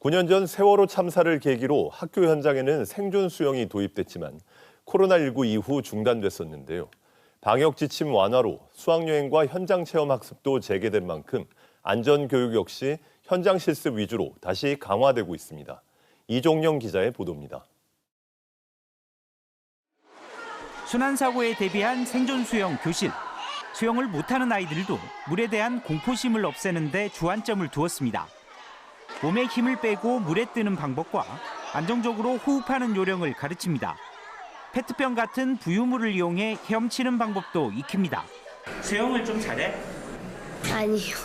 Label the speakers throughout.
Speaker 1: 9년 전 세월호 참사를 계기로 학교 현장에는 생존 수영이 도입됐지만 코로나19 이후 중단됐었는데요. 방역 지침 완화로 수학여행과 현장 체험 학습도 재개된 만큼 안전 교육 역시 현장 실습 위주로 다시 강화되고 있습니다. 이종영 기자의 보도입니다.
Speaker 2: 순환 사고에 대비한 생존 수영 교실. 수영을 못하는 아이들도 물에 대한 공포심을 없애는 데 주안점을 두었습니다. 몸에 힘을 빼고 물에 뜨는 방법과 안정적으로 호흡하는 요령을 가르칩니다. 페트병 같은 부유물을 이용해 헤엄치는 방법도 익힙니다. 수영을 좀 잘해?
Speaker 3: 아니요.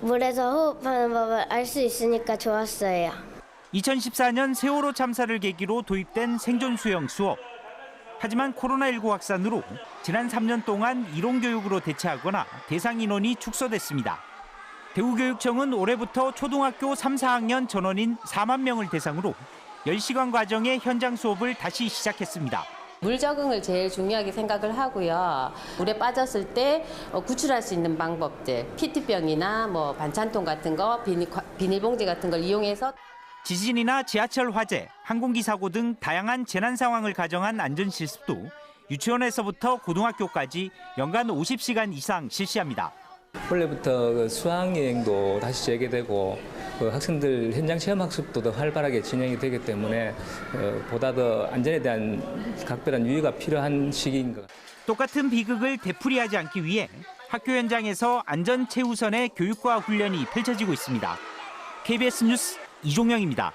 Speaker 3: 물에서 호흡하는 법을 알 수 있으니까 좋았어요.
Speaker 2: 2014년 세월호 참사를 계기로 도입된 생존 수영 수업. 하지만 코로나19 확산으로 지난 3년 동안 이론 교육으로 대체하거나 대상 인원이 축소됐습니다. 대구교육청은 올해부터 초등학교 3, 4학년 전원인 4만 명을 대상으로 10시간 과정의 현장 수업을 다시 시작했습니다.
Speaker 4: 물 적응을 제일 중요하게 생각을 하고요. 물에 빠졌을 때 어, 구출할 수 있는 방법들, 피트병이나 뭐 반찬통 같은 거, 비닐, 과- 비닐 봉지 같은 걸 이용해서
Speaker 2: 지진이나 지하철 화재, 항공기 사고 등 다양한 재난 상황을 가정한 안전 실습도 유치원에서부터 고등학교까지 연간 50시간 이상 실시합니다.
Speaker 5: 원래부터 그 수학여행도 다시 재개되고 그 학생들 현장 체험 학습도 더 활발하게 진행이 되기 때문에 어, 보다 더 안전에 대한 각별한 유의가 필요한 시기인 것 같습니다.
Speaker 2: 똑같은 비극을 되풀이하지 않기 위해 학교 현장에서 안전 최우선의 교육과 훈련이 펼쳐지고 있습니다. KBS 뉴스 이종영입니다.